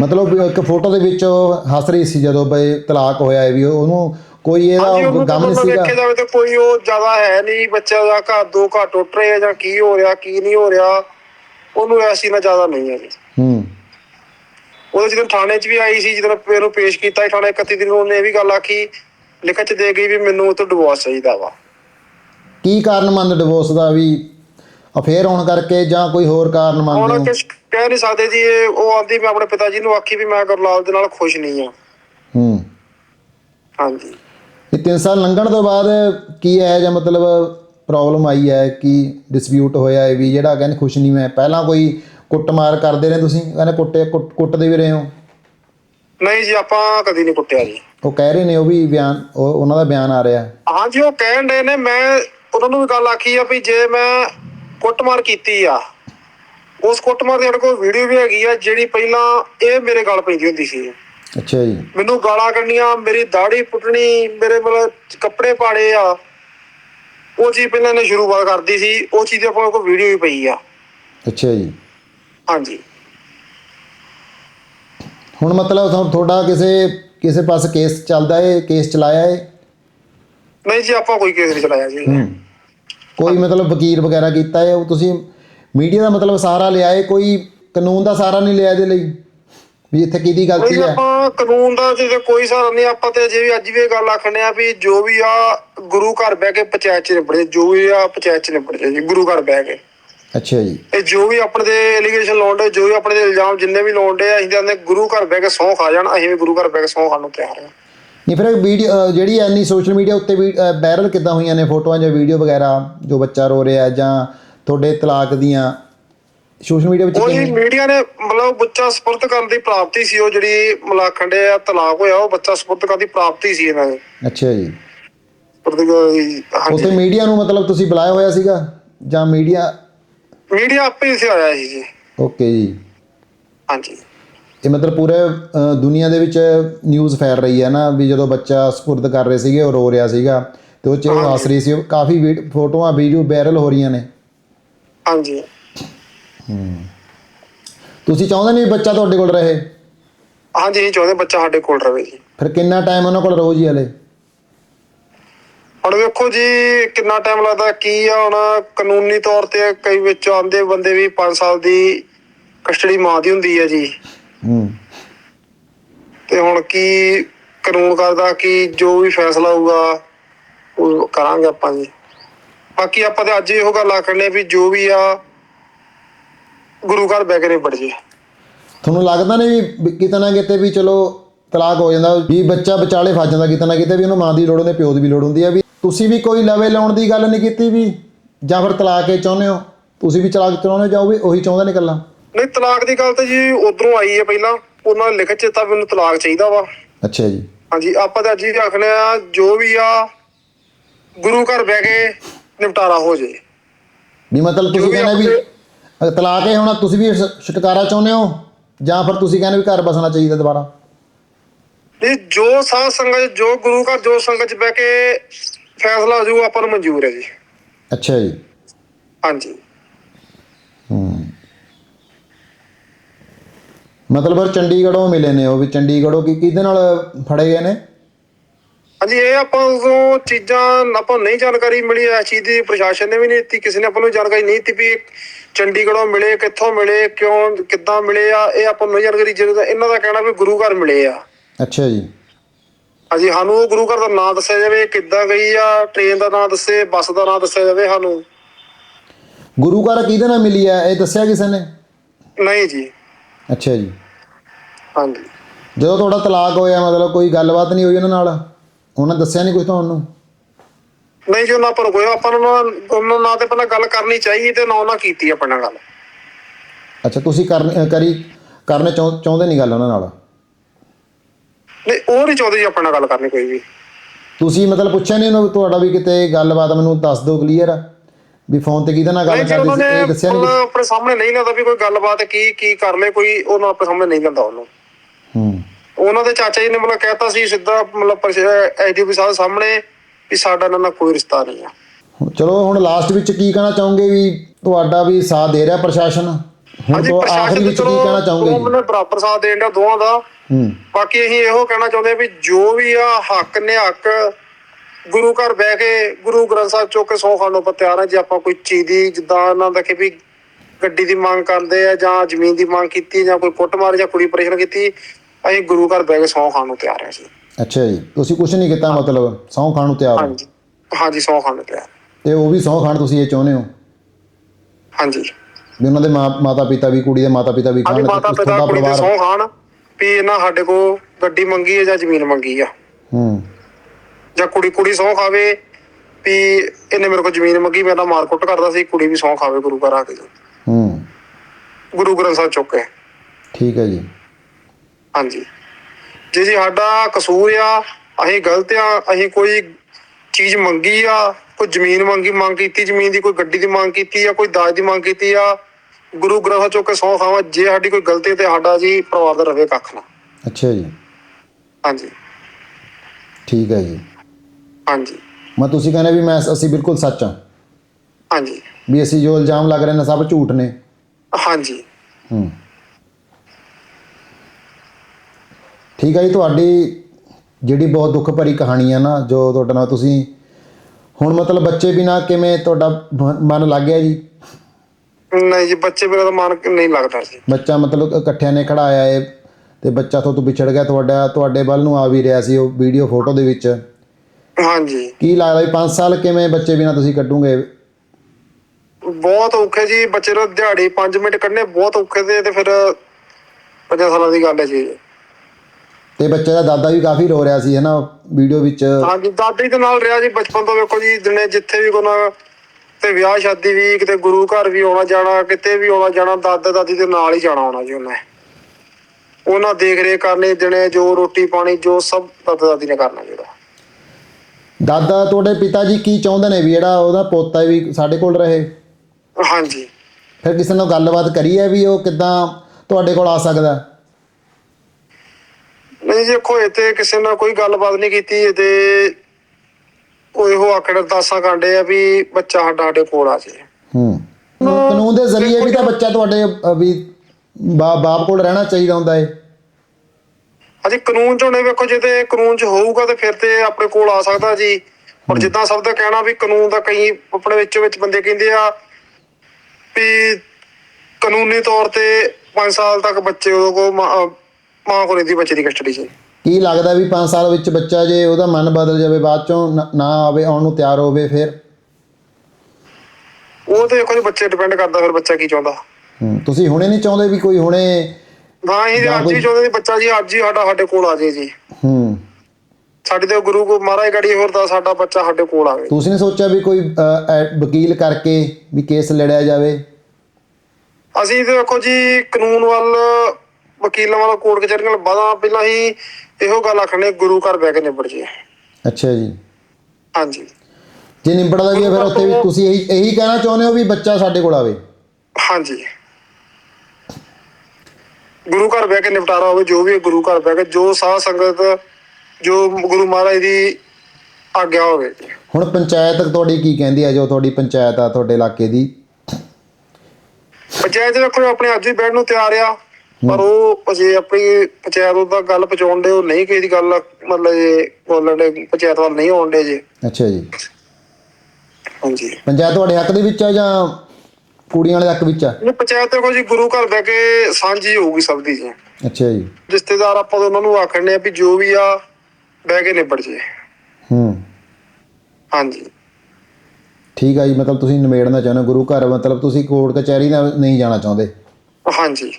ਮਤਲਬ ਵੀ ਇੱਕ ਫੋਟੋ ਦੇ ਵਿੱਚ ਉਹ ਹੱਸ ਰਹੀ ਸੀ ਜਦੋਂ ਬਈ ਤਲਾਕ ਹੋਇਆ ਹੈ ਵੀ ਉਹ- ਉਹਨੂੰ ਕੋਈ ਹਾਂਜੀ ਇਹਦਾ ਉਹਨੂੰ ਗਮ ਨਹੀਂ ਤਾਂ ਸੀਗਾ? ਵੇਖਿਆ ਜਾਵੇ ਤੇ ਕੋਈ ਉਹ ਜ਼ਿਆਦਾ ਹੈ ਨਹੀਂ ਬੱਚਾ ਦਾ ਘਰ ਦੋ ਘਰ ਟੁੱਟ ਰਹੇ ਆ ਜਾਂ ਕੀ ਹੋ ਰਿਹਾ ਕੀ ਨਹੀਂ ਹੋ ਰਿਹਾ ਉਹਨੂੰ ਐਸੀ ਨਾ ਜ਼ਿਆਦਾ ਨਹੀਂ ਹੈ ਜੀ। ਹੂੰ। ਉਹ ਜਦੋਂ ਥਾਣੇ 'ਚ ਵੀ ਆਈ ਸੀ ਜਦੋਂ ਇਹਨੂੰ ਪੇਸ਼ ਕੀਤਾ ਸੀ ਥਾਣੇ 31 ਦਿਨ ਉਹਨੇ ਇਹ ਵੀ ਗੱਲ ਆਖੀ ਲਿਖਤ 'ਚ ਦੇ ਗਈ ਵੀ ਮੈਨੂੰ ਉਹ ਤੋਂ ਡਿਵੋਰਸ ਚਾਹੀਦਾ ਵਾ। ਕੀ ਕਾਰਨ ਮੰਨ ਡਿਵੋਰਸ ਦਾ ਵੀ ਅਫੇਅਰ ਹੋਣ ਕਰਕੇ ਜਾਂ ਕੋਈ ਹੋਰ ਕਾਰਨ ਹੁਣ ਮੰਨਦੇ ਹੋ? ਕੁਝ ਕਹਿ ਨਹੀਂ ਸਕਦੇ ਜੀ ਇਹ ਉਹ ਆਂਦੀ ਮੈਂ ਆਪਣੇ ਪਿਤਾ ਜੀ ਨੂੰ ਆਖੀ ਵੀ ਮੈਂ ਗੁਰਲਾਲ ਦੇ ਨਾਲ ਖੁਸ਼ ਨਹੀਂ ਆ। ਹੂੰ। ਹਾਂਜੀ। ਇਹ 3 ਸਾਲ ਲੰਘਣ ਤੋਂ ਬਾਅਦ ਕੀ ਹੈ ਜਾਂ ਮਤਲਬ ਪ੍ਰੋਬਲਮ ਆਈ ਹੈ ਕਿ ਡਿਸਪਿਊਟ ਹੋਇਆ ਹੈ ਵੀ ਜਿਹੜਾ ਕਹਿੰਦੇ ਖੁਸ਼ ਨਹੀਂ ਮੈਂ? ਪਹਿਲਾਂ ਕੋਈ ਕੁੱਟਮਾਰ ਕਰਦੇ ਨੇ ਤੁਸੀਂ? ਕਹਿੰਦੇ ਕੁੱਟੇ ਕੁੱਟ- ਕੁੱਟਦੇ ਵੀ ਰਹੇ ਹੋ। ਨਹੀਂ ਜੀ ਆਪਾਂ ਕਦੀ ਨਹੀਂ ਕੁੱਟਿਆ ਜੀ। ਉਹ ਕਹਿ ਰਹੇ ਨੇ ਉਹ ਵੀ ਬਿਆਨ ਉਹ ਉਹਨਾਂ ਦਾ ਬਿਆਨ ਆ ਰਿਹਾ। ਹਾਂਜੀ ਉਹ ਕਹਿਣ ਦੇ ਨੇ ਮੈਂ ਉਹਨਾਂ ਨੂੰ ਵੀ ਗੱਲ ਆਖੀ ਆ ਵੀ ਜੇ ਮੈਂ ਕੁੱਟਮਾਰ ਕੀਤੀ ਆ ਉਸ ਕੁੱਟਮਾਰ ਦੀ ਸਾਡੇ ਕੋਲ ਵੀਡੀਓ ਵੀ ਹੈਗੀ ਆ ਜਿਹੜੀ ਪਹਿਲਾਂ ਇਹ ਮੇਰੇ ਗਲ ਪੈਂਦੀ ਹੁੰਦੀ ਸੀ। ਅੱਛਾ ਜੀ। ਮੈਨੂੰ ਗਾਲਾਂ ਕੱਢਣੀਆਂ ਮੇਰੀ ਦਾੜੀ ਪੁੱਟਣੀ ਮੇਰੇ ਮਤਲਬ ਕੱਪੜੇ ਪਾੜੇ ਆ ਉਹ ਚੀਜ਼ ਪਹਿਲਾਂ ਨੇ ਸ਼ੁਰੂਆਤ ਕਰਦੀ ਸੀ ਉਹ ਚੀਜ਼ ਦੇ ਆਪਣੇ ਕੋਲ ਵੀਡੀਓ ਵੀ ਪਈ ਆ। ਅੱਛਾ ਜੀ। ਹਾਂਜੀ। ਹੁਣ ਮਤਲਬ ਤੁਹਾ- ਤੁਹਾਡਾ ਕਿਸੇ ਕਿਸੇ ਪਾਸੇ ਕੇਸ ਚੱਲਦਾ ਏ ਕੇਸ ਚਲਾਇਆ ਏ? ਨਹੀਂ ਜੀ ਆਪਾਂ ਕੋਈ ਕੇਸ ਨਹੀਂ ਚਲਾਇਆ ਜੀ। ਕੋਈ ਮਤਲਬ ਵਕੀਲ ਵਗੈਰਾ ਕੀਤਾ ਏ? ਉਹ ਤੁਸੀਂ ਮੀਡੀਆ ਦਾ ਮਤਲਬ ਸਹਾਰਾ ਲਿਆ ਏ? ਕੋਈ ਕਾਨੂੰਨ ਦਾ ਸਹਾਰਾ ਨਹੀਂ ਲਿਆ ਇਹਦੇ ਲਈ? ਵੀ ਇੱਥੇ ਕਿਹਦੀ ਨਹੀਂ ਗਲਤੀ ਜੀ, ਹੈ ਆਪਾਂ ਕਾਨੂੰਨ ਦਾ ਤੇ ਕੋਈ ਸਹਾਰਾ ਨਹੀਂ ਆਪਾਂ ਤੇ ਅਜੇ ਵੀ ਅੱਜ ਵੀ ਇਹ ਗੱਲ ਆਖਣੇ ਆ ਵੀ ਜੋ ਵੀ ਆ ਗੁਰੂ ਘਰ ਬਹਿ ਕੇ ਪੰਚਾਇਤ ਚ ਨਿਬੜੇ ਜੋ ਵੀ ਆ ਪੰਚਾਇਤ ਚ ਨਿਬੜੇ ਜੀ ਗੁਰੂ ਘਰ ਬਹਿ ਕੇ। ਅੱਛਾ ਜੀ। ਇਹ ਜੋ ਵੀ ਆਪਣੇ ਦੇ ਐਲੀਗੇਸ਼ਨ ਲਾਉਂਦੇ ਜੋ ਵੀ ਆਪਣੇ ਦੇ ਇਲਜ਼ਾਮ ਜਿੰਨੇ ਵੀ ਲਾਉਂਦੇ ਆ ਅਸੀਂ ਤਾਂ ਗੁਰੂ ਘਰ ਬਹਿ ਕੇ ਸਹੁੰ ਖਾ ਜਾਣ ਅਸੀਂ ਵੀ ਗੁਰੂ ਘਰ ਬਹਿ ਕੇ ਸਹੁੰ ਖਾਣ ਨੂੰ ਤਿਆਰ ਹਾਂ। ਨਹੀਂ ਫਿਰ ਵੀਡੀਓ ਜਿਹੜੀ ਐਨੀ ਸੋਸ਼ਲ ਮੀਡੀਆ ਉੱਤੇ ਵੀ ਵਾਇਰਲ ਕਿੱਦਾਂ ਹੋਈਆਂ ਨੇ ਫੋਟੋਆਂ ਜਾਂ ਵੀਡੀਓ ਵਗੈਰਾ ਜੋ ਬੱਚਾ ਰੋ ਰਿਹਾ ਜਾਂ ਤੁਹਾਡੇ ਤਲਾਕ ਦੀਆਂ ਸੋਸ਼ਲ ਮੀਡੀਆ ਵਿੱਚ ਕਿੰਨੀ ਮੀਡੀਆ ਨੇ ਮਤਲਬ ਬੱਚਾ ਸਪੁਰਦ ਕਰਨ ਦੀ ਪ੍ਰਾਪਤੀ ਸੀ ਉਹ ਜਿਹੜੀ ਮਲਾਖੰਡੇ ਆ ਤਲਾਕ ਹੋਇਆ ਉਹ ਬੱਚਾ ਸਪੁਰਦ ਕਰਨ ਦੀ ਪ੍ਰਾਪਤੀ ਸੀ ਇਹਨਾਂ ਦੀ। ਅੱਛਾ ਜੀ। ਉੱਥੇ ਮੀਡੀਆ ਨੂੰ ਮਤਲਬ ਤੁਸੀਂ ਬੁਲਾਇਆ ਹੋਇਆ ਸੀਗਾ ਜਾਂ ਮੀਡੀਆ ਮੀਡੀਆ ਆਪੇ ਹੀ ਸੀ ਆਇਆ ਸੀ ਜੀ। ਓਕੇ ਜੀ। ਹਾਂਜੀ। ਇਹ ਮਤਲਬ ਪੂਰੇ ਅ, ਦੁਨੀਆ ਦੇ ਵਿੱਚ ਨਿਊਜ਼ ਫੈਲ ਰਹੀ ਹੈ ਨਾ ਵੀ ਜਦੋਂ ਬੱਚਾ ਸਪੁਰਦ ਕਰ ਰਹੇ ਸੀਗੇ ਉਹ ਰੋ ਰਿਹਾ ਸੀਗਾ ਤੇ ਉਹ ਚ ਉਹ ਹੱਸ ਰਹੀ ਸੀ। ਉਹ ਕਾਫੀ ਵੀਡ- ਫੋਟੋਆਂ ਵੀਡੀਓ ਵਾਇਰਲ ਹੋ ਰਹੀਆਂ ਨੇ। ਹਾਂਜੀ। ਤੁਸੀਂ ਚਾਹੁੰਦੇ ਨਹੀਂ ਵੀ ਬੱਚਾ ਤੁਹਾਡੇ ਕੋਲ ਰਹੇ? ਹਾਂਜੀ ਅਸੀਂ ਚਾਹੁੰਦੇ ਬੱਚਾ ਸਾਡੇ ਕੋਲ ਰਵੇ ਜੀ। ਫਿਰ ਕਿੰਨਾ ਟਾਈਮ ਉਹਨਾਂ ਕੋਲ ਰਹੋ ਜੀ ਹਲੇ? ਹੁਣ ਵੇਖੋ ਜੀ ਕਿੰਨਾ ਟਾਈਮ ਲੱਗਦਾ ਕੀ ਆ ਹੁਣ ਕਾਨੂੰਨੀ ਤੌਰ ਤੇ ਕਈ ਵਿੱਚ ਆਉਂਦੇ ਬੰਦੇ ਵੀ 5 ਸਾਲ ਦੀ ਕਸਟਡੀ ਮਾਂ ਦੀ ਹੁੰਦੀ ਹੈ ਜੀ। ਹੂੰ। ਤੇ ਹੁਣ ਕੀ ਕਾਨੂੰਨ ਕਰਦਾ ਕਿ ਜੋ ਵੀ ਫੈਸਲਾ ਹੋਊਗਾ ਉਹ ਕਰਾਂਗੇ ਆਪਾਂ ਜੀ। ਬਾਕੀ ਆਪਾਂ ਤੇ ਅੱਜ ਇਹੋ ਗੱਲ ਆਖਣੇ ਵੀ ਜੋ ਵੀ ਆ ਗੁਰੂ ਘਰ ਬੈ ਕੇ ਜੇ। ਤੁਹਾਨੂੰ ਲੱਗਦਾ ਨਹੀਂ ਵੀ ਕਿਤੇ ਨਾ ਕਿਤੇ ਵੀ ਚਲੋ ਤਲਾਕ ਹੋ ਜਾਂਦਾ ਵੀ ਬੱਚਾ ਵਿਚਾਲੇ ਫਸ ਜਾਂਦਾ ਕਿਤੇ ਨਾ ਕਿਤੇ ਵੀ ਉਹਨੂੰ ਮਾਂ ਦੀ ਲੋੜ ਹੁੰਦੀ ਪਿਓ ਦੀ ਵੀ ਲੋੜ ਹੁੰਦੀ ਆ ਵੀ ਤੁਸੀਂ ਵੀ ਕੋਈ ਲਵੇ ਲਾਉਣ ਦੀ ਗੱਲ ਨਹੀਂ ਕੀਤੀ ਵੀ ਜਾਂ ਫਿਰ ਤਲਾਕ ਇਹ ਚਾਹੁੰਦੇ ਹੋ ਤੁਸੀਂ ਵੀ ਤਲਾਕ ਚਾਹੁੰਦੇ ਹੋ ਜਾਂ ਉਹ ਵੀ ਉਹੀ ਚਾਹੁੰਦੇ ਨੇ ਗੱਲਾਂ ਨਹੀਂ ਤਲਾਕ ਦੀ ਗੱਲ ਤਾਂ ਜੀ ਉਧਰੋਂ ਆਈ ਹੈ ਪਹਿਲਾਂ ਉਹਨਾਂ ਨੇ ਲਿਖ ਚਿੱਤਾ ਵੀ ਤਲਾਕ ਚਾਹੀਦਾ ਵਾ। ਅੱਛਾ ਜੀ। ਹਾਂਜੀ ਆਪਾਂ ਤਾਂ ਅੱਜ ਹੀ ਆਖਣੇ ਆ ਜੋ ਵੀ ਆ ਗੁਰੂ ਘਰ ਬਹਿ ਕੇ ਨਿਪਟਾਰਾ ਹੋ ਜੇ। ਵੀ ਮਤਲਬ ਤੁਸੀਂ ਜੋ ਕਹਿੰਦੇ ਵੀ ਤਲਾਕ ਇਹ ਹੋਣਾ ਤੁਸੀਂ ਵੀ ਛੁਟਕਾਰਾ ਚਾਹੁੰਦੇ ਹੋ ਜਾਂ ਫਿਰ ਤੁਸੀਂ ਕਹਿੰਦੇ ਵੀ ਘਰ ਬਸਣਾ ਚਾਹੀਦਾ ਦੁਬਾਰਾ? ਨਹੀਂ ਜੋ ਸਾਧ ਸੰਗਤ ਜੋ ਗੁਰੂ ਘਰ ਜੋ ਸੰਗਤ ਚ ਬਹਿ ਕੇ ਫੈਸਲਾ ਹੋ ਜਾਊ ਆਪਾਂ ਨੂੰ ਮਨਜ਼ੂਰ ਹੈ ਜੀ। ਅੱਛਾ ਜੀ। ਹਾਂਜੀ। ਹੂੰ। ਮਤਲਬ ਫਿਰ ਚੰਡੀਗੜ੍ਹੋਂ ਮਿਲੇ ਨੇ ਉਹ ਵੀ। ਚੰਡੀਗੜ੍ਹੋਂ ਕੀ ਕਿਹਦੇ ਨਾਲ ਫੜੇ ਗਏ ਨੇ? ਹਾਂਜੀ ਇਹ ਆਪਾਂ ਤੋਂ ਚੀਜ਼ਾਂ ਆਪਾਂ ਨੂੰ ਨਹੀਂ ਜਾਣਕਾਰੀ ਮਿਲੀ ਇਸ ਚੀਜ਼ ਦੀ ਪ੍ਰਸ਼ਾਸਨ ਨੇ ਵੀ ਨਹੀਂ ਦਿੱਤੀ ਕਿਸੇ ਨੇ ਆਪਾਂ ਨੂੰ ਜਾਣਕਾਰੀ ਨਹੀਂ ਦਿੱਤੀ ਵੀ ਚੰਡੀਗੜ੍ਹੋਂ ਮਿਲੇ ਕਿੱਥੋਂ ਮਿਲੇ ਕਿਉਂ ਕਿੱਦਾਂ ਮਿਲੇ ਆ ਇਹ ਆਪਾਂ ਨੂੰ ਨਹੀਂ ਜਾਣਕਾਰੀ ਜਦੋਂ ਇਹਨਾਂ ਦਾ ਕਹਿਣਾ ਵੀ ਗੁਰੂ ਘਰ ਮਿਲੇ ਆ। ਅੱਛਾ ਜੀ। ਹਾਂਜੀ ਸਾਨੂੰ ਉਹ ਗੁਰੂ ਘਰ ਦਾ ਨਾਮ ਦੱਸਿਆ ਜਾਵੇ ਕਿੱਦਾਂ ਗਈ ਆ ਟ੍ਰੇਨ ਦਾ ਨਾਮ ਦੱਸੇ ਬੱਸ ਦਾ ਨਾਮ ਦੱਸਿਆ ਜਾਵੇ ਸਾਨੂੰ। ਗੁਰੂ ਘਰ ਕਿਹਦੇ ਨਾਲ ਮਿਲੀ ਹੈ ਇਹ ਦੱਸਿਆ ਕਿਸੇ ਨੇ? ਨਹੀਂ ਜੀ। ਅੱਛਾ ਜੀ। ਹਾਂਜੀ। ਜਦੋਂ ਤੁਹਾਡਾ ਤਲਾਕ ਹੋਇਆ ਮਤਲਬ ਕੋਈ ਗੱਲਬਾਤ ਨਹੀਂ ਹੋਈ ਉਹਨਾਂ ਨਾਲ? ਉਹਨਾਂ ਦੱਸਿਆ ਨਹੀਂ ਕੁਝ ਤੁਹਾਨੂੰ? ਨਹੀਂ ਜੀ ਉਹਨਾਂ ਪਰ ਕੋਈ ਆਪਾਂ ਨੂੰ ਉਹਨਾਂ ਉਹਨਾਂ ਨਾਲ ਤੇ ਪਹਿਲਾਂ ਗੱਲ ਕਰਨੀ ਚਾਹੀਦੀ ਤੇ ਨਾ ਉਹਨਾਂ ਕੀਤੀ ਆਪਾਂ ਨਾਲ। ਗੱਲ ਅੱਛਾ ਤੁਸੀਂ ਕਰਨੀ ਕਰੀ ਕਰਨੇ ਚਾਹੁੰ- ਚਾਹੁੰਦੇ ਨਹੀਂ ਗੱਲ ਉਹਨਾਂ ਨਾਲ? ਨਹੀਂ ਉਹ ਨਹੀਂ ਚਾਹੁੰਦੇ ਜੀ ਆਪਾਂ ਨਾਲ ਗੱਲ ਕਰਨੀ ਕੋਈ ਵੀ। ਤੁਸੀਂ ਮਤਲਬ ਪੁੱਛਿਆ ਨਹੀਂ ਉਹਨੂੰ ਤੁਹਾਡਾ ਵੀ ਕਿਤੇ ਗੱਲਬਾਤ ਮੈਨੂੰ ਦੱਸ ਦਿਓ ਕਲੀਅਰ ਵੀ ਫੋਨ ਤੇ ਕਿਹਦੇ ਨਾਲ ਗੱਲ ਕਰਦੀ ਸੀ ਇਹ ਦੱਸਿਆ ਨਹੀਂ ਉਹਨਾਂ ਆਪਣੇ ਸਾਹਮਣੇ ਨਹੀਂ ਲੈਂਦਾ ਵੀ ਕੋਈ ਗੱਲਬਾਤ ਕੀ ਕੀ ਕਰ ਲੈ ਕੋਈ ਉਹਨਾਂ ਆਪਣੇ ਸਾਹਮਣੇ ਨਹੀਂ ਲੈਂਦਾ ਉਹਨੂੰ। ਹੂੰ। ਉਹਨਾਂ ਦੇ ਚਾਚਾ ਜੀ ਨੇ ਮਤਲਬ ਕਹਿਤਾ ਸੀ ਸਿੱਧਾ ਮਤਲਬ ਐਡੀਪੀ ਸਾਹਿਬ ਸਾਹਮਣੇ ਵੀ ਸਾਡਾ ਨਾਲ ਕੋਈ ਰਿਸ਼ਤਾ ਨਹੀਂ ਆ। ਚਲੋ ਹੁਣ ਲਾਸਟ ਵਿੱਚ ਕੀ ਕਹਿਣਾ ਚਾਹੋਗੇ ਵੀ ਤੁਹਾਡਾ ਵੀ ਸਾਥ ਦੇ ਰਿਹਾ ਪ੍ਰਸ਼ਾਸਨ? ਹੁਣ ਤੋਂ ਆਖਰੀ ਵਿੱਚ ਕੀ ਕਹਿਣਾ ਚਾਹੋਗੇ ਜੀ? ਬਰਾਬਰ ਸਾਥ ਦੇਣ ਦਾ ਦੋਵਾਂ ਦਾ। ਬਾਕੀ ਅਸੀਂ ਇਹੋ ਕਹਿਣਾ ਚਾਹੁੰਦੇ ਵੀ ਜੋ ਵੀ ਆ ਹੱਕ ਨੇ ਹੱਕ ਗੁਰੂ ਘਰ ਬਹਿ ਕੇ ਗੁਰੂ ਗ੍ਰੰਥ ਸਾਹਿਬ ਚੁੱਕ ਕੇ ਸੌ ਖਾਣ ਤਿਆਰ ਹਾਂ। ਜੇ ਆਪਾਂ ਕੋਈ ਚੀਜ਼ ਦੀ ਜਿੱਦਾਂ ਇਹਨਾਂ ਦਾ ਕਿ ਵੀ ਗੱਡੀ ਦੀ ਮੰਗ ਕਰਦੇ ਆ ਜਾਂ ਜ਼ਮੀਨ ਦੀ ਮੰਗ ਕੀਤੀ ਜਾਂ ਕੋਈ ਕੁੱਟਮਾਰ ਜਾਂ ਕੁੜੀ ਪਰੇਸ਼ਾਨ ਕੀਤੀ ਅਸੀਂ ਗੁਰੂ ਘਰ ਬਹਿ ਕੇ ਸੌ ਖਾਣ ਨੂੰ ਤਿਆਰ ਹਾਂ ਜੀ। ਅੱਛਾ ਜੀ। ਤੁਸੀਂ ਕੁਝ ਨਹੀਂ ਕੀਤਾ ਮਤਲਬ ਸਹੁੰ ਖਾਣ ਨੂੰ ਤਿਆਰ ਹੋ? ਹਾਂਜੀ। ਹਾਂਜੀ ਸੌ ਖਾਣ ਨੂੰ ਤਿਆਰ। ਤੇ ਉਹ ਵੀ ਸਹੁੰ ਖਾਣ ਤੁਸੀਂ ਇਹ ਚਾਹੁੰਦੇ ਹੋ? ਹਾਂਜੀ। ਵੀ ਉਹਨਾਂ ਦੇ ਮਾਤਾ ਪਿਤਾ ਵੀ ਕੁੜੀ ਦੇ ਮਾਤਾ ਪਿਤਾ ਵੀ ਖਾਣ ਮਾਤਾ ਤੇ ਪਿਤਾ ਕੁੜੀ ਦੇ ਪਰਿਵਾਰ ਸੌ ਖਾਣ। ਵੀ ਇਹਨਾਂ ਸਾਡੇ ਕੋਲ ਗੱਡੀ ਮੰਗੀ ਹੈ ਜਾਂ ਜ਼ਮੀਨ ਮੰਗੀ ਆ। ਹੂੰ। ਜਾਂ ਕੁੜੀ ਕੁੜੀ ਸਹੁੰ ਖਾਵੇ ਵੀ ਇਹਨੇ ਮੇਰੇ ਕੋਲ ਜ਼ਮੀਨ ਮੰਗੀ ਮੈਂ ਤਾਂ ਮਾਰ ਕੁੱਟ ਕਰਦਾ ਸੀ ਕੁੜੀ ਵੀ ਸਹੁੰ ਖਾਵੇ ਗੁਰੂ ਘਰ ਆ ਕੇ। ਹੂੰ। ਗੁਰੂ ਗ੍ਰੰਥ ਸਾਹਿਬ ਚੁੱਕ ਕੇ। ਠੀਕ ਹੈ ਜੀ। ਹਾਂਜੀ। ਜੇ ਜੀ ਸਾਡਾ ਕਸੂਰ ਆ ਅਸੀਂ ਗਲਤ ਆ ਅਸੀਂ ਕੋਈ ਚੀਜ਼ ਮੰਗੀ ਆ ਕੋਈ ਜ਼ਮੀਨ ਮੰਗੀ ਮੰਗ ਕੀਤੀ ਜ਼ਮੀਨ ਦੀ ਕੋਈ ਗੱਡੀ ਦੀ ਮੰਗ ਕੀਤੀ ਆ ਕੋਈ ਦਾਜ ਦੀ ਮੰਗ ਕੀਤੀ ਆ ਗੁਰੂ ਗ੍ਰੰਥ ਚੁੱਕ ਕੇ ਸਹੁੰ ਖਾਵਾਂ ਜੇ ਸਾਡੀ ਕੋਈ ਗਲਤੀ ਤੇ ਸਾਡਾ ਜੀ ਪਰਿਵਾਰ ਦਾ ਰਵੇ ਕੱਖ ਨਾ। ਅੱਛਾ ਜੀ। ਹਾਂਜੀ। ਠੀਕ ਹੈ ਜੀ। ਹਾਂਜੀ। ਮੈਂ ਤੁਸੀਂ ਕਹਿੰਦੇ ਵੀ ਮੈਂ ਅਸੀਂ ਬਿਲਕੁਲ ਸੱਚ ਹਾਂ। ਹਾਂਜੀ। ਵੀ ਅਸੀਂ ਜੋ ਇਲਜ਼ਾਮ ਲੱਗ ਰਹੇ ਨੇ ਸਭ ਝੂਠ ਨੇ। ਹਾਂਜੀ। ਹੂੰ। ਠੀਕ ਹੈ ਜੀ ਤੁਹਾਡੀ ਜਿਹੜੀ ਬਹੁਤ ਦੁੱਖ ਭਰੀ ਕਹਾਣੀ ਹੈ ਨਾ ਜੋ ਤੁਹਾਡੇ ਨਾਲ ਤੁਸੀਂ ਹੁਣ ਮਤਲਬ ਬੱਚੇ ਬਿਨਾ ਕਿਵੇਂ ਤੁਹਾਡਾ ਮਨ ਲੱਗ ਗਿਆ ਜੀ? ਨਹੀਂ ਜੀ ਬੱਚੇ ਮੇਰਾ ਤਾਂ ਮਨ ਨਹੀਂ ਲੱਗਦਾ ਜੀ ਬੱਚਾ ਮਤਲਬ ਇਕੱਠਿਆਂ ਨੇ ਖੜਾਇਆ ਏ ਤੇ ਬੱਚਾ ਤੋਂ ਵਿਛੜ ਗਿਆ ਤੁਹਾਡਾ ਤੁਹਾਡੇ ਵੱਲ ਨੂੰ ਆ ਵੀ ਰਿਹਾ ਸੀ ਉਹ ਵੀਡੀਓ ਫੋਟੋ ਦੇ ਵਿੱਚ। ਹਾਂਜੀ। ਕੀ ਲੱਗਦਾ ਵੀ 5 ਸਾਲ ਕਿਵੇਂ ਬੱਚੇ ਬਿਨਾ ਤੁਸੀਂ ਕੱਢੋਗੇ? ਬਹੁਤ ਔਖੇ ਜੀ ਬੱਚੇ ਨੂੰ ਦਿਹਾੜੀ 5 ਮਿੰਟ ਕੱਢਣੇ ਬਹੁਤ ਔਖੇ ਤੇ ਤੇ ਫਿਰ ਪੰਜਾਂ ਸਾਲਾਂ ਦੀ ਗੱਲ ਹੈ ਜੀ। ਤੇ ਬੱਚੇ ਦਾ ਦਾਦਾ ਵੀ ਕਾਫੀ ਰੋ ਰਿਹਾ ਸੀ ਹੈ ਨਾ ਵੀਡੀਓ ਵਿੱਚ। ਹਾਂਜੀ ਦਾਦੀ ਦੇ ਨਾਲ ਰਿਹਾ ਜੀ ਬਚਪਨ ਤੋਂ ਵੇਖੋ ਜੀ ਦਿਨੇ ਜਿੱਥੇ ਵੀ ਕੋਨਾ ਤੇ ਵਿਆਹ ਸ਼ਾਦੀ ਵੀ ਕਿਤੇ ਗੁਰੂ ਘਰ ਵੀ ਆਉਣਾ ਜਾਣਾ ਕਿਤੇ ਵੀ ਆਉਣਾ ਜਾਣਾ ਦਾਦਾ ਦਾਦੀ ਦੇ ਨਾਲ ਹੀ ਜਾਣਾ ਆਉਣਾ ਜੀ ਉਹਨੇ। ਉਹਨਾਂ ਦੇਖ ਰੇਖ ਕਰਨੀ ਦਿਨੇ ਜੋ ਰੋਟੀ ਪਾਣੀ ਜੋ ਸਭ ਦਾਦਾ ਦਾਦੀ ਨੇ ਕਰਨਾ ਜੀ ਉਹਦਾ। ਦਾਦਾ ਤੁਹਾਡੇ ਪਿਤਾ ਜੀ ਕੀ ਚਾਹੁੰਦੇ ਨੇ ਵੀ ਜਿਹੜਾ ਉਹਦਾ ਪੋਤਾ ਵੀ ਸਾਡੇ ਕੋਲ ਰਹੇ? ਹਾਂਜੀ। ਫਿਰ ਕਿਸੇ ਨਾਲ ਗੱਲਬਾਤ ਕਰੀ ਹੈ ਵੀ ਉਹ ਕਿੱਦਾਂ ਤੁਹਾਡੇ ਕੋਲ ਆ ਸਕਦਾ? ਨਹੀਂ ਜੀ ਇਹ ਤੇ ਕਿਸੇ ਨਾਲ ਕੋਈ ਗੱਲਬਾਤ ਨਹੀਂ ਕੀਤੀ ਇਹ ਤੇ ਉਹ ਇਹੋ ਆਖੜ ਦਾਸਾਂ ਕਾਂਡੇ ਆ ਵੀ ਬੱਚਾ ਸਾਡਾ ਸਾਡੇ ਕੋਲ ਆ ਜੇ। ਹੂੰ। ਕਾਨੂੰਨ ਦੇ ਜ਼ਰੀਏ ਵੀ ਤਾਂ ਬੱਚਾ ਤੁਹਾਡੇ ਅ, ਵੀ ਬਾ- ਬਾਪ ਕੋਲ ਰਹਿਣਾ ਚਾਹੀਦਾ ਹੁੰਦਾ ਏ। ਹਾਂਜੀ ਕਾਨੂੰਨ ਚ ਹੁਣੇ ਵੇਖੋ ਜੇ ਤੇ ਕਾਨੂੰਨ ਚ ਹੋਊਗਾ ਤੇ ਫਿਰ ਤੇ ਆਪਣੇ ਕੋਲ ਆ ਸਕਦਾ ਜੀ। ਔਰ ਜਿੱਦਾਂ ਸਭ ਦਾ ਕਹਿਣਾ ਵੀ ਕਾਨੂੰਨ ਦਾ ਕਈ ਆਪਣੇ ਵਿੱਚੋਂ ਵਿੱਚ ਬੰਦੇ ਕਹਿੰਦੇ ਆ ਵੀ ਕਾਨੂੰਨੀ ਤੌਰ ਤੇ 5 ਸਾਲ ਤੱਕ ਬੱਚੇ ਉਹਦੇ ਕੋ ਮਾਂ ਕੋਲ ਰਹਿੰਦੀ ਬੱਚੇ ਦੀ ਕਸਟਡੀ 'ਚ ਕੀ ਲੱਗਦਾ ਵੀ 5 ਸਾਲ ਵਿੱਚ ਬੱਚਾ ਜੇ ਉਹਦਾ ਮਨ ਬਦਲ ਜਾਵੇ ਬਾਅਦ ਚੋਂ ਨ- ਆਵੇ ਆਉਣ ਨੂੰ ਤਿਆਰ ਹੋਵੇ ਫਿਰ? ਉਹ ਤੇ ਜੀ ਬੱਚੇ ਡਿਪੈਂਡ ਕਰਦਾ ਫਿਰ ਬੱਚਾ ਕੀ ਚਾਹੁੰਦਾ। ਹੂੰ ਤੁਸੀਂ ਹੁਣੇ ਨਹੀਂ ਚਾਹੁੰਦੇ ਵੀ ਕੋਈ ਹੁਣੇ ਹਾਂ ਜਾਂ ਅੱਜ ਹੀ ਕੋਈ- ਚਾਹੁੰਦੇ ਸੀ ਬੱਚਾ ਜੀ ਅੱਜ ਹੀ ਸਾਡਾ ਸਾਡੇ ਕੋਲ ਆ ਜੇ ਜੀ। ਹੂੰ। ਸਾਡੇ ਤੇ ਗੁਰੂ ਕੋ ਮਹਾਰਾਜ ਗੜੀ ਹੋਰ ਦਾ ਸਾਡਾ ਬੱਚਾ ਸਾਡੇ ਕੋਲ ਆਵੇ। ਤੁਸੀਂ ਨੇ ਸੋਚਿਆ ਵੀ ਕੋਈ ਵਕੀਲ ਕਰਕੇ ਵੀ ਕੇਸ ਲੜਿਆ ਜਾਵੇ? ਅਸੀਂ ਦੇਖੋ ਜੀ ਕਾਨੂੰਨ ਵੱਲ ਵਕੀਲਾਂ ਵੱਲ ਕੋਰਟ ਕਚਹਿਰੀਆਂ ਵੱਲ ਵਧਾਂ ਪਹਿਲਾਂ ਹੀ ਇਹੋ ਗੱਲ ਆਖਣੇ ਗੁਰੂ ਘਰ ਬਹਿ ਕੇ ਨਿਬੜ ਜੇ ਅੱਛਾ ਜੀ। ਹਾਂਜੀ। ਜੇ ਨਿਬੜਦਾ ਵੀ ਹੈ ਫਿਰ ਉੱਥੇ ਵੀ ਤੁਸੀਂ ਇਹੀ ਇਹੀ ਕਹਿਣਾ ਚਾਹੁੰਦੇ ਹੋ ਵੀ ਬੱਚਾ ਸਾਡੇ ਕੋਲ ਆਵੇ? ਹਾਂਜੀ। ਗੁਰੂ ਘਰ ਬਹਿ ਕੇ ਨਿਪਟਾਰਾ ਹੋਵੇ ਜੋ ਵੀ ਗੁਰੂ ਘਰ ਬਹਿ ਕੇ ਜੋ ਸਾਧ ਸੰਗਤ ਜੋ ਗੁਰੂ ਮਹਾਰਾਜ ਦੀ ਆਗਿਆ ਹੋਵੇ। ਹੁਣ ਪੰਚਾਇਤ ਤੁਹਾਡੀ ਕੀ ਕਹਿੰਦੀ ਹੈ ਜੋ ਤੁਹਾਡੀ ਪੰਚਾਇਤ ਆ ਤੁਹਾਡੇ ਇਲਾਕੇ ਦੀ। ਪੰਚਾਇਤ ਵੇਖੋ ਆਪਣੇ ਅੱਜ ਹੀ ਬੈਠਣ ਨੂੰ ਤਿਆਰ ਆ। ਪਰ ਉਹ ਅਜੇ ਆਪਣੀ ਪੰਚਾਇਤ ਉਹਦਾ ਗੱਲ ਪਹੁੰਚਾਉਣ ਦੇ ਉਹ ਨਹੀਂ ਕਿਸੇ ਦੀ ਗੱਲ ਮਤਲਬ ਇਹ ਬੋਲਣ ਦੇ ਪੰਚਾਇਤ ਵੱਲ ਨਹੀਂ ਆਉਣ ਦੇ ਜੀ ਅੱਛਾ ਜੀ। ਹਾਂਜੀ। ਪੰਚਾਇਤ ਤੁਹਾਡੇ ਹੱਕ ਦੇ ਵਿੱਚ ਆ ਜਾਂ ਕੁੜੀਆਂ ਵਾਲੇ ਹੱਕ ਵਿੱਚ ਆ? ਇਹ ਪੰਚਾਇਤ ਦੇਖੋ ਜੀ ਗੁਰੂ ਘਰ ਬਹਿ ਕੇ ਸਾਂਝੀ ਹੋਊਗੀ ਸਭ ਦੀ ਜੀ। ਅੱਛਾ ਜੀ। ਰਿਸ਼ਤੇਦਾਰ ਆਪਾਂ ਉਹਨਾਂ ਨੂੰ ਆਖਣੇ ਆ ਵੀ ਜੋ ਵੀ ਆ ਬਹਿ ਕੇ ਨਿਬੜ ਜੇ। ਹੂੰ। ਹਾਂਜੀ। ਠੀਕ ਆ ਜੀ ਮਤਲਬ ਤੁਸੀਂ ਨਿਬੇੜਨਾ ਚਾਹੁੰਦੇ ਹੋ ਗੁਰੂ ਘਰ ਮਤਲਬ ਤੁਸੀਂ ਕੋਰਟ ਕਚਹਿਰੀ ਨਾਲ ਨਹੀਂ ਜਾਣਾ ਚਾਹੁੰਦੇ? ਹਾਂਜੀ।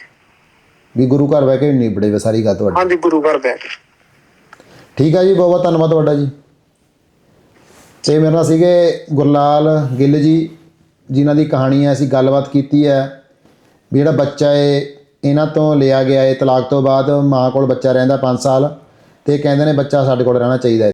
ਵੀ ਗੁਰੂ ਘਰ ਬਹਿ ਕੇ ਨਿਬੜੇ ਵੇ ਸਾਰੀ ਗੱਲ ਤੁਹਾਡੀ। ਹਾਂਜੀ ਗੁਰੂ ਘਰ ਬਹਿ ਕੇ। ਠੀਕ ਆ ਜੀ ਬਹੁਤ ਬਹੁਤ ਧੰਨਵਾਦ ਤੁਹਾਡਾ ਜੀ। ਤੇ ਮੇਰੇ ਨਾਲ ਸੀਗੇ ਗੁਰਲਾਲ ਗਿੱਲ ਜੀ ਜਿਨ੍ਹਾਂ ਦੀ ਕਹਾਣੀ ਹੈ ਅਸੀਂ ਗੱਲਬਾਤ ਕੀਤੀ ਹੈ। ਵੀ ਜਿਹੜਾ ਬੱਚਾ ਏ ਇਹਨਾਂ ਤੋਂ ਲਿਆ ਗਿਆ ਏ ਤਲਾਕ ਤੋਂ ਬਾਅਦ ਮਾਂ ਕੋਲ ਬੱਚਾ ਰਹਿੰਦਾ 5 ਸਾਲ ਤੇ ਕਹਿੰਦੇ ਨੇ ਬੱਚਾ ਸਾਡੇ ਕੋਲ ਰਹਿਣਾ ਚਾਹੀਦਾ